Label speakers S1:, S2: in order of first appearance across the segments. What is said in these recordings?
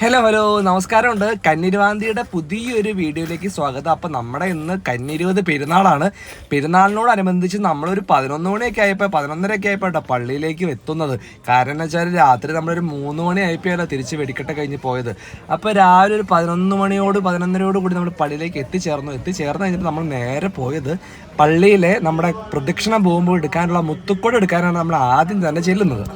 S1: Hello hello നമസ്കാരമുണ്ട്. കന്നിരുവാന്തിയുടെ പുതിയൊരു വീഡിയോയിലേക്ക് സ്വാഗതം. അപ്പോൾ നമ്മുടെ ഇന്ന് കന്നിരുവത് പെരുന്നാളാണ്. പെരുന്നാളിനോടനുബന്ധിച്ച് നമ്മളൊരു പതിനൊന്ന് മണിയൊക്കെ ആയപ്പോൾ പതിനൊന്നരയൊക്കെ ആയപ്പോൾ കേട്ടോ പള്ളിയിലേക്ക് എത്തുന്നത്. കാരണം എന്ന് വെച്ചാൽ രാത്രി നമ്മളൊരു മൂന്ന് മണി ആയപ്പോഴല്ലോ തിരിച്ച് വെടിക്കെട്ട് കഴിഞ്ഞ് പോയത്. അപ്പോൾ രാവിലെ ഒരു പതിനൊന്ന് മണിയോട് പതിനൊന്നരയോട് കൂടി നമ്മൾ പള്ളിയിലേക്ക് എത്തിച്ചേർന്നു. എത്തിച്ചേർന്ന് കഴിഞ്ഞിട്ട് നമ്മൾ നേരെ പോയത് പള്ളിയിലെ നമ്മുടെ പ്രദക്ഷിണം പോകുമ്പോൾ എടുക്കാനുള്ള മുത്തുക്കോട് എടുക്കാനാണ് നമ്മൾ ആദ്യം തന്നെ ചെല്ലുന്നത്.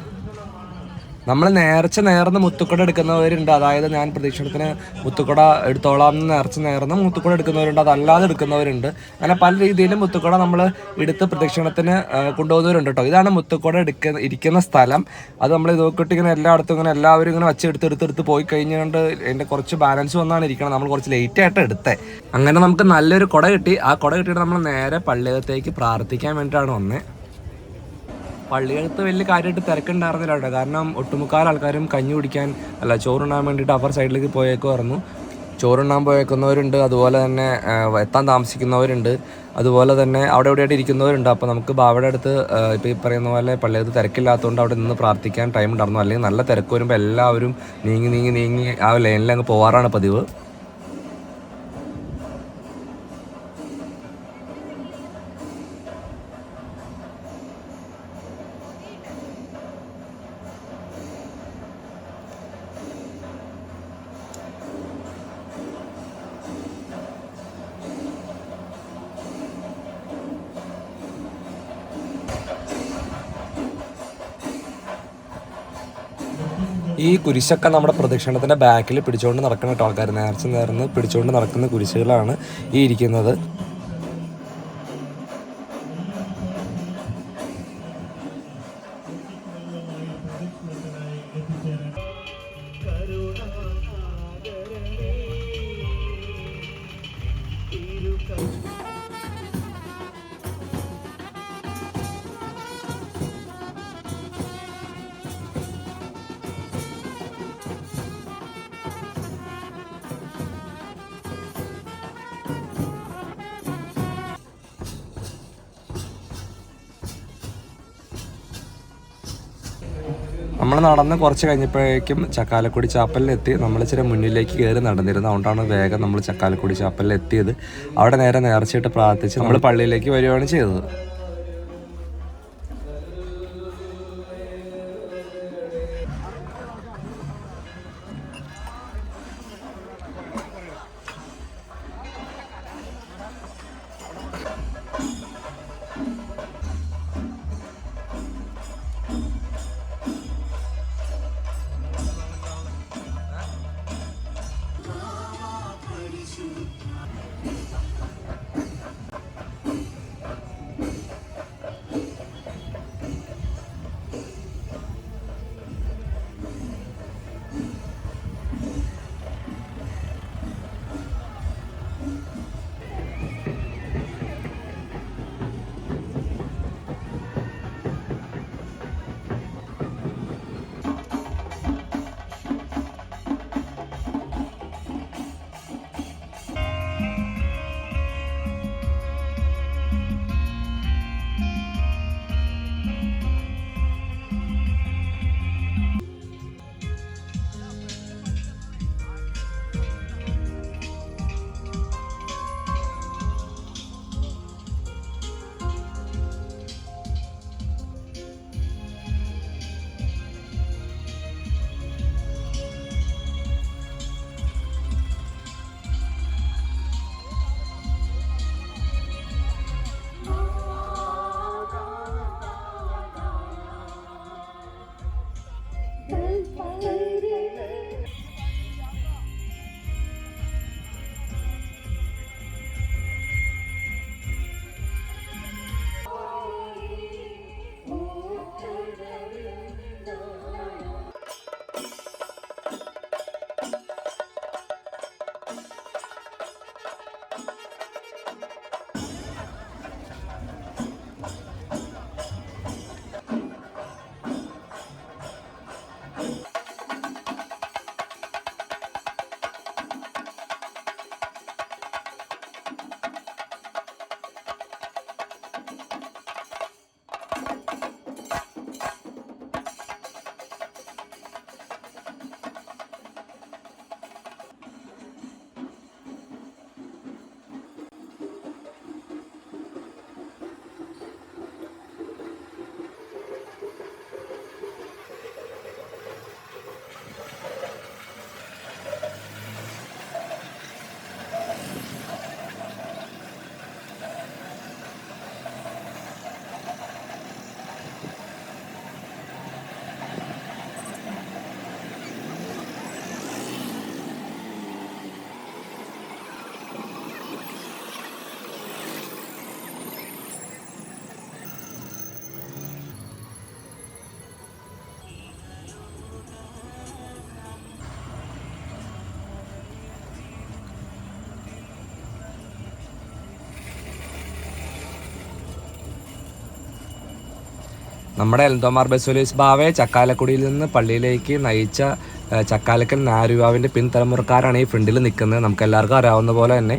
S1: നമ്മൾ നേർച്ച നേർന്ന് മുത്തുക്കുട എടുക്കുന്നവരുണ്ട്. അതായത് ഞാൻ പ്രദക്ഷിണത്തിന് മുത്തുക്കുട എടുത്തോളാം എന്ന് നേർച്ച നേർന്ന് മുത്തുക്കുട എടുക്കുന്നവരുണ്ട്. അതല്ലാതെ എടുക്കുന്നവരുണ്ട്. അങ്ങനെ പല രീതിയിലും മുത്തുക്കുട നമ്മൾ എടുത്ത് പ്രദക്ഷിണത്തിന് കൊണ്ടുപോകുന്നവരുണ്ട് കേട്ടോ. ഇതാണ് മുത്തുക്കുട എടുക്കുന്ന ഇരിക്കുന്ന സ്ഥലം. അത് നമ്മൾ ഇതൊക്കെ ഇങ്ങനെ എല്ലായിടത്തും ഇങ്ങനെ എല്ലാവരും ഇങ്ങനെ വച്ച് എടുത്ത് എടുത്ത് പോയി കഴിഞ്ഞുകൊണ്ട് എന്റെ കുറച്ച് ബാലൻസ് വന്നാണ് ഇരിക്കുന്നത് നമ്മൾ കുറച്ച് ലേറ്റ് ആയിട്ട് എടുത്തേ. അങ്ങനെ നമുക്ക് നല്ലൊരു കുട കിട്ടി. ആ കുട കിട്ടിയിട്ട് നമ്മൾ നേരെ പള്ളിയകത്തേക്ക് പ്രാർത്ഥിക്കാൻ വേണ്ടിയിട്ടാണ് വന്നത് പള്ളികൾക്ക് വലിയ കാര്യമായിട്ട് തിരക്കുണ്ടായിരുന്നില്ല അവിടെ കാരണം ഒട്ടുമുക്കാൽ ആൾക്കാരും കഞ്ഞി കുടിക്കാൻ അല്ല ചോറുണ്ണാൻ വേണ്ടിയിട്ട് അപ്പർ സൈഡിലേക്ക് പോയേക്കുമായിരുന്നു ചോറുണ്ണാൻ പോയേക്കുന്നവരുണ്ട് അതുപോലെ തന്നെ എത്താൻ താമസിക്കുന്നവരുണ്ട് അതുപോലെ തന്നെ അവിടെ എവിടെയായിട്ട് ഇരിക്കുന്നവരുണ്ട്. അപ്പോൾ നമുക്ക് ബാവയുടെ അടുത്ത് ഇപ്പോൾ ഈ പറയുന്ന പോലെ പള്ളിയത് തിരക്കില്ലാത്തതുകൊണ്ട് അവിടെ നിന്ന് പ്രാർത്ഥിക്കാൻ ടൈം ഉണ്ടായിരുന്നു. അല്ലെങ്കിൽ നല്ല തിരക്ക് വരുമ്പോൾ എല്ലാവരും നീങ്ങി നീങ്ങി നീങ്ങി ആ ലൈനിൽ അങ്ങ് പോകാറാണ് പതിവ്. ഈ കുരിശൊക്കെ നമ്മുടെ പ്രദക്ഷിണത്തിന്റെ ബാക്കിൽ പിടിച്ചുകൊണ്ട് നടക്കുന്ന ആൾക്കാർ നേർച്ച നേർന്ന് പിടിച്ചുകൊണ്ട് നടക്കുന്ന കുരിശുകളാണ് ഈ ഇരിക്കുന്നത്. നമ്മൾ നടന്ന് കുറച്ച് കഴിഞ്ഞപ്പോഴേക്കും ചക്കാലക്കുടി ചാപ്പലിലെത്തി നമ്മൾ ഇച്ചിരി മുന്നിലേക്ക് കയറി നടന്നിരുന്നു. അതുകൊണ്ടാണ് വേഗം നമ്മൾ ചക്കാലക്കുടി ചാപ്പലിൽ എത്തിയത്. അവിടെ നേരെ നേർച്ചയിട്ട് പ്രാർത്ഥിച്ച് നമ്മൾ പള്ളിയിലേക്ക് വരികയാണ് ചെയ്തത്. നമ്മുടെ എൽദോമാർ ബസോലീസ് ബാവയെ ചക്കാലക്കുടിയിൽ നിന്ന് പള്ളിയിലേക്ക് നയിച്ച ചക്കാലക്കൽ നാരുവാവിന്റെ പിൻതലമുറക്കാരാണ് ഈ ഫ്രണ്ടിൽ നിൽക്കുന്നത്. നമുക്ക് എല്ലാവർക്കും അറിയാവുന്ന പോലെ തന്നെ